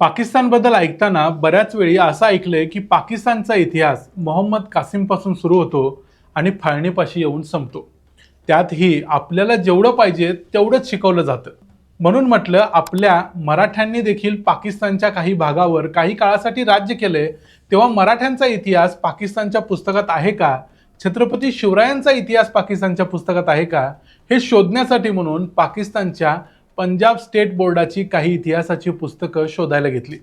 पाकिस्तानबद्दल ऐकताना बऱ्याच वेळी असं ऐकलंय की पाकिस्तानचा इतिहास मोहम्मद कासिमपासून सुरू होतो आणि फाळणीपाशी येऊन संपतो. त्यातही आपल्याला जेवढं पाहिजे तेवढंच शिकवलं जातं. म्हणून म्हटलं आपल्या मराठ्यांनी देखील पाकिस्तानच्या काही भागावर काही काळासाठी राज्य केले तेव्हा मराठ्यांचा इतिहास पाकिस्तानच्या पुस्तकात आहे का? छत्रपती शिवरायांचा इतिहास पाकिस्तानच्या पुस्तकात आहे का? हे शोधण्यासाठी म्हणून पाकिस्तानच्या पंजाब स्टेट बोर्डाची काही इतिहासाची पुस्तकं शोधायला घेतली.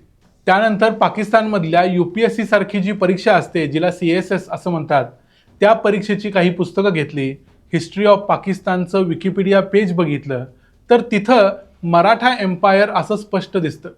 त्यानंतर पाकिस्तानमधल्या यू पी एस सी सारखी जी परीक्षा असते जिला सी एस एस असं म्हणतात त्या परीक्षेची काही पुस्तकं घेतली. हिस्ट्री ऑफ पाकिस्तानचं विकिपीडिया पेज बघितलं तर तिथं मराठा एम्पायर असं स्पष्ट दिसतं.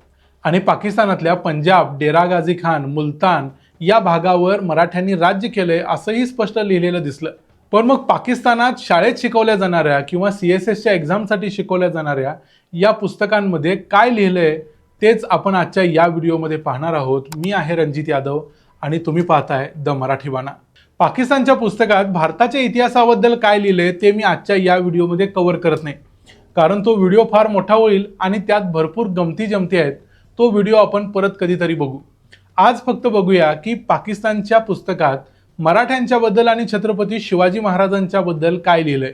आणि पाकिस्तानातल्या पंजाब डेरा गाझी खान मुलतान या भागावर मराठ्यांनी राज्य केलंय असंही स्पष्ट लिहिलेलं दिसलं. पण मग पाकिस्तानात शाळेत शिकवल्या जाणाऱ्या किंवा सी एस एसच्या एक्झामसाठी शिकवल्या जाणाऱ्या या पुस्तकांमध्ये काय लिहिलंय तेच आपण आजच्या या व्हिडिओमध्ये पाहणार आहोत. मी आहे रणजित यादव आणि तुम्ही पाहताय द मराठी बाणा पाकिस्तानच्या पुस्तकात भारताच्या इतिहासाबद्दल काय लिहिलंय ते मी आजच्या या व्हिडिओमध्ये कव्हर करत नाही. कारण तो व्हिडिओ फार मोठा होईल आणि त्यात भरपूर गमती जमती आहेत. तो व्हिडिओ आपण परत कधीतरी बघू. आज फक्त बघूया की पाकिस्तानच्या पुस्तकात मराठ्यांच्याबद्दल आणि छत्रपती शिवाजी महाराजांच्या बद्दल काय लिहिलंय?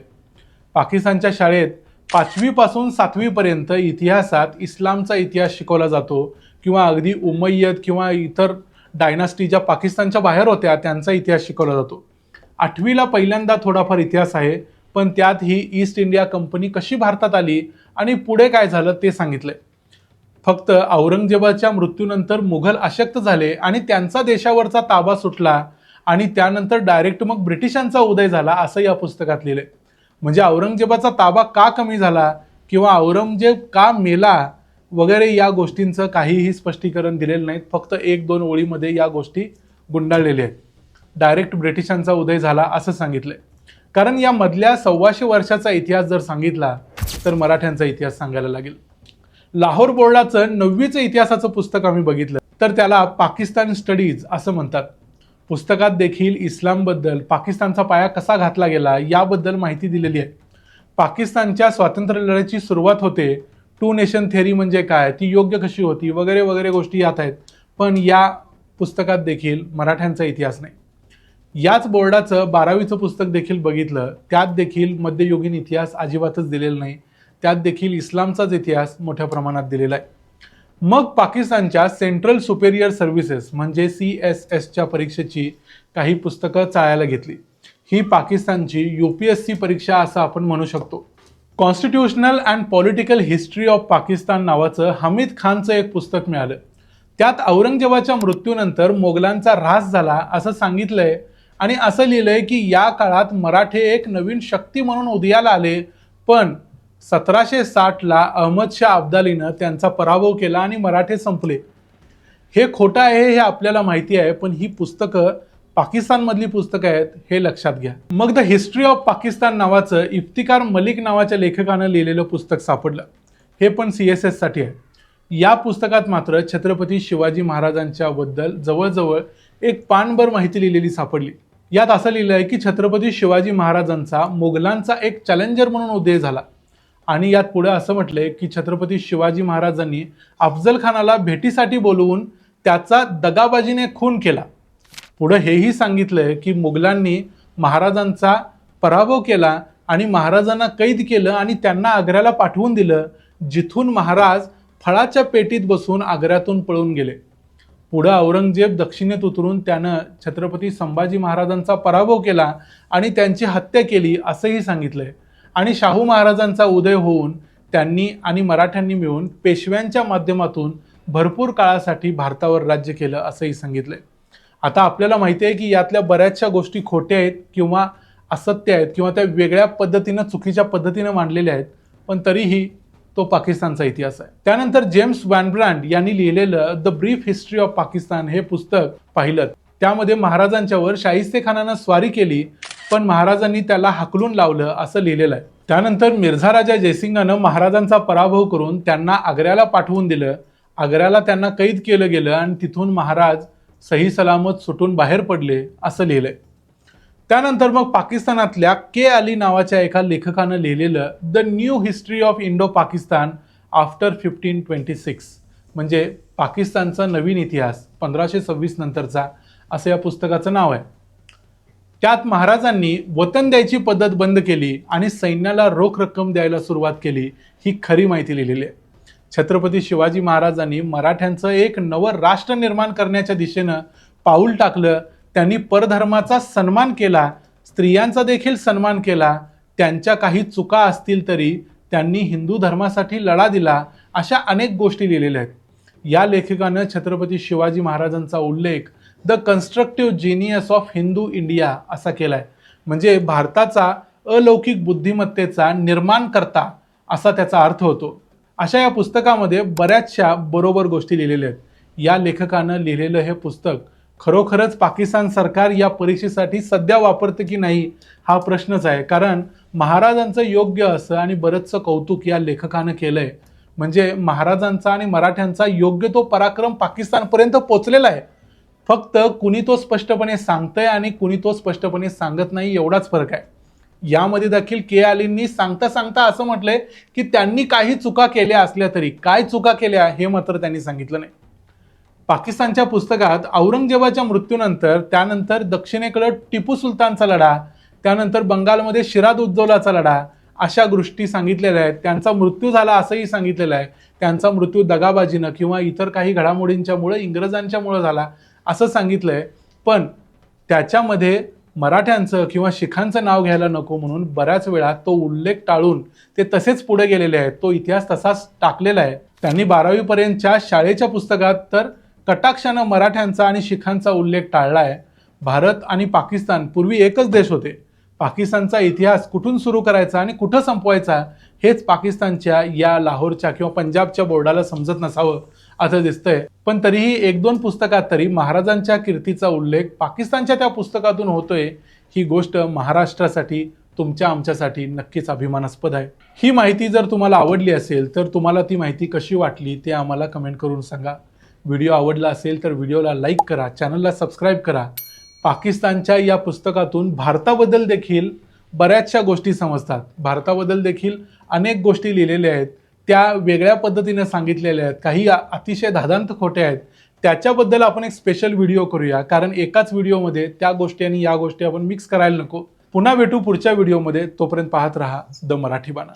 पाकिस्तानच्या शाळेत पाचवीपासून सातवीपर्यंत इतिहासात इस्लामचा इतिहास शिकवला जातो किंवा अगदी उमय्यद किंवा इतर डायनास्टी ज्या पाकिस्तानच्या बाहेर होत्या त्यांचा इतिहास शिकवला जातो. आठवीला पहिल्यांदा थोडाफार इतिहास आहे पण त्यात ही ईस्ट इंडिया कंपनी कशी भारतात आली आणि पुढे काय झालं ते सांगितलं फक्त औरंगजेबाच्या मृत्यूनंतर मुघल अशक्त झाले आणि त्यांचा देशावरचा ताबा सुटला आणि त्यानंतर डायरेक्ट मग ब्रिटिशांचा उदय झाला असं या पुस्तकात लिहिलंय. म्हणजे औरंगजेबाचा ताबा का कमी झाला किंवा औरंगजेब का मेला वगैरे या गोष्टींचं काहीही स्पष्टीकरण दिलेलं नाहीत. फक्त एक दोन ओळीमध्ये या गोष्टी गुंडाळलेल्या आहेत. डायरेक्ट ब्रिटिशांचा उदय झाला असं सांगितलंय. कारण या मधल्या सव्वाशे वर्षाचा इतिहास जर सांगितला तर मराठ्यांचा इतिहास सांगायला लागेल. लाहोर बोर्डाचं नववीचं इतिहासाचं पुस्तक आम्ही बघितलं तर त्याला पाकिस्तान स्टडीज असं म्हणतात. पुस्तकात देखील इस्लामबद्दल पाकिस्तानचा पाया कसा घातला गेला याबद्दल माहिती दिलेली आहे. पाकिस्तानच्या स्वातंत्र्य लढ्याची सुरुवात होते. टू नेशन थेअरी म्हणजे काय? ती योग्य कशी होती? वगैरे वगैरे गोष्टी यात आहेत. पण या पुस्तकात देखील मराठ्यांचा इतिहास नाही. याच बोर्डाचं बारावीचं पुस्तक देखील बघितलं. त्यात देखील मध्ययुगीन इतिहास अजिबातच दिलेला नाही. त्यात देखील इस्लामचाच इतिहास मोठ्या प्रमाणात दिलेला आहे. मग पाकिस्तानच्या सेंट्रल सुपेरियर सर्व्हिसेस म्हणजे सी एस एसच्या परीक्षेची काही पुस्तकं चाळायला घेतली. ही पाकिस्तानची यू पी एस सी परीक्षा असं आपण म्हणू शकतो. Constitutional and political history of Pakistan नावाचं हमीद खानचं एक पुस्तक मिळालं. त्यात औरंगजेबाच्या मृत्यूनंतर मोगलांचा ऱ्हास झाला असं सांगितलंय आणि असं लिहिलंय की या काळात मराठे एक नवीन शक्ती म्हणून उदयाला आले पण सतराशे साठला अहमदशाह अब्दालीनं त्यांचा पराभव केला आणि मराठे संपले. हे खोटं आहे हे आपल्याला माहिती आहे पण ही पुस्तकं पाकिस्तानमधली पुस्तकं आहेत हे लक्षात घ्या. मग द हिस्ट्री ऑफ पाकिस्तान नावाचं इफ्तिकार मलिक नावाच्या लेखकानं लिहिलेलं पुस्तक सापडलं. हे पण सी एस एससाठी आहे. या पुस्तकात मात्र छत्रपती शिवाजी महाराजांच्या बद्दल जवळजवळ एक पानभर माहिती लिहिलेली सापडली. यात असं लिहिलं आहे की छत्रपती शिवाजी महाराजांचा मोगलांचा एक चॅलेंजर म्हणून उदय झाला. आणि यात पुढे असं म्हटलंय की छत्रपती शिवाजी महाराजांनी अफजल खानाला भेटीसाठी बोलवून त्याचा दगाबाजीने खून केला. पुढं हेही सांगितलंय की मुघलांनी महाराजांचा पराभव केला आणि महाराजांना कैद केलं आणि त्यांना आग्र्याला पाठवून दिलं जिथून महाराज फळाच्या पेटीत बसून आग्र्यातून पळून गेले. पुढं औरंगजेब दक्षिणेत उतरून त्यानं छत्रपती संभाजी महाराजांचा पराभव केला आणि त्यांची हत्या केली असंही सांगितलंय. आणि शाहू महाराजांचा उदय होऊन त्यांनी आणि मराठ्यांनी मिळून पेशव्यांच्या माध्यमातून भरपूर काळासाठी भारतावर राज्य केलं असंही सांगितलंय. आता आपल्याला माहिती आहे की यातल्या बऱ्याचशा गोष्टी खोट्या आहेत किंवा असत्य आहेत किंवा त्या वेगळ्या पद्धतीनं चुकीच्या पद्धतीनं मांडलेल्या आहेत पण तरीही तो पाकिस्तानचा इतिहास आहे. त्यानंतर जेम्स वॅनब्रँड यांनी लिहिलेलं the brief history of Pakistan हे पुस्तक पाहिलं. त्यामध्ये महाराजांच्यावर शाहिस्ते खानानं स्वारी केली पण महाराजांनी त्याला हाकलून लावलं असं लिहिलेलं आहे. त्यानंतर मिर्झा राजा जयसिंगानं महाराजांचा पराभव करून त्यांना आग्र्याला पाठवून दिलं. आग्र्याला त्यांना कैद केलं गेलं आणि तिथून महाराज सही सलामत सुटून बाहेर पडले असं लिहिलंय. त्यानंतर मग पाकिस्तानातल्या के अली नावाच्या एका लेखकानं लिहिलेलं the new history of Indo Pakistan after fifteen twenty six म्हणजे पाकिस्तानचा नवीन इतिहास पंधराशे सव्वीस नंतरचा असं या पुस्तकाचं नाव आहे. त्यात महाराजांनी वतन द्यायची पद्धत बंद केली आणि सैन्याला रोख रक्कम द्यायला सुरुवात केली ही खरी माहिती लिहिलेली आहे. छत्रपती शिवाजी महाराजांनी मराठ्यांचं एक नवं राष्ट्र निर्माण करण्याच्या दिशेनं पाऊल टाकलं त्यांनी परधर्माचा सन्मान केला स्त्रियांचा देखील सन्मान केला त्यांच्या काही चुका असतील तरी त्यांनी हिंदू धर्मासाठी लढा दिला अशा अनेक गोष्टी लिहिलेल्या आहेत. या लेखकानं छत्रपती शिवाजी महाराजांचा उल्लेख the constructive genius of Hindu India असा केलाय. म्हणजे भारताचा अलौकिक बुद्धिमत्तेचा निर्माण करता असा त्याचा अर्थ होतो. अशा या पुस्तकामध्ये बऱ्याचशा बरोबर गोष्टी लिहिलेल्या आहेत. या लेखकानं लिहिलेलं हे पुस्तक खरोखरच पाकिस्तान सरकार या परीक्षेसाठी सध्या वापरतं की नाही हा प्रश्नच आहे. कारण महाराजांचं योग्य असं आणि बरंचसं कौतुक या लेखकानं केलं आहे म्हणजे महाराजांचा आणि मराठ्यांचा योग्य तो पराक्रम पाकिस्तानपर्यंत पोचलेला आहे. फक्त कुणी तो स्पष्टपणे सांगतंय आणि कुणी तो स्पष्टपणे सांगत नाही एवढाच फरक आहे. यामध्ये देखील के आलींनी सांगता सांगता असं म्हटलंय की त्यांनी काही चुका केल्या असल्या तरी काय चुका केल्या हे मात्र त्यांनी सांगितलं नाही. पाकिस्तानच्या पुस्तकात औरंगजेबाच्या मृत्यूनंतर त्यानंतर दक्षिणेकडं टिपू सुलतानचा लढा त्यानंतर बंगालमध्ये शिराद उद्दौलाचा लढा अशा गोष्टी सांगितलेल्या आहेत. त्यांचा मृत्यू झाला असंही सांगितलेलं आहे. त्यांचा मृत्यू दगाबाजीनं किंवा इतर काही घडामोडींच्यामुळे इंग्रजांच्यामुळं झाला असं सांगितलं आहे पण त्याच्यामध्ये मराठ्यांचं किंवा शिखांचं नाव घ्यायला नको म्हणून बऱ्याच वेळा तो उल्लेख टाळून ते तसेच पुढे गेलेले आहेत. तो इतिहास तसाच टाकलेला आहे. त्यांनी बारावीपर्यंतच्या शाळेच्या पुस्तकात तर कटाक्षानं मराठ्यांचा आणि शिखांचा उल्लेख टाळला आहे भारत आणि पाकिस्तान पूर्वी एकच देश होते. पाकिस्तानचा इतिहास कुठून सुरू करायचा आणि कुठं संपवायचा हेच पाकिस्तानच्या या लाहोरच्या किंवा पंजाबच्या बोर्डाला समजत नसावं असं दिसतंय. पण तरीही एक दोन पुस्तकात तरी महाराजांच्या कीर्तीचा उल्लेख पाकिस्तानच्या त्या पुस्तकातून होतोय ही गोष्ट महाराष्ट्रासाठी तुमच्या आमच्यासाठी नक्कीच अभिमानास्पद आहे. ही माहिती जर तुम्हाला आवडली असेल तर तुम्हाला ती माहिती कशी वाटली ते आम्हाला कमेंट करून सांगा. व्हिडिओ आवडला असेल तर व्हिडिओला लाईक करा चॅनलला सबस्क्राईब करा. पाकिस्तानच्या या पुस्तकातून भारताबद्दल देखील बऱ्याचशा गोष्टी समजतात. भारताबद्दल देखील अनेक गोष्टी लिहिलेल्या आहेत. त्या वेगळ्या पद्धतीने सांगितलेल्या आहेत. काही अतिशय धादांत खोटे आहेत. त्याच्याबद्दल आपण एक स्पेशल व्हिडिओ करूया. कारण एकाच व्हिडिओमध्ये त्या गोष्टी आणि या गोष्टी आपण मिक्स करायला नको. पुन्हा भेटू पुढच्या व्हिडिओमध्ये तोपर्यंत पाहत राहा द मराठी बाणा.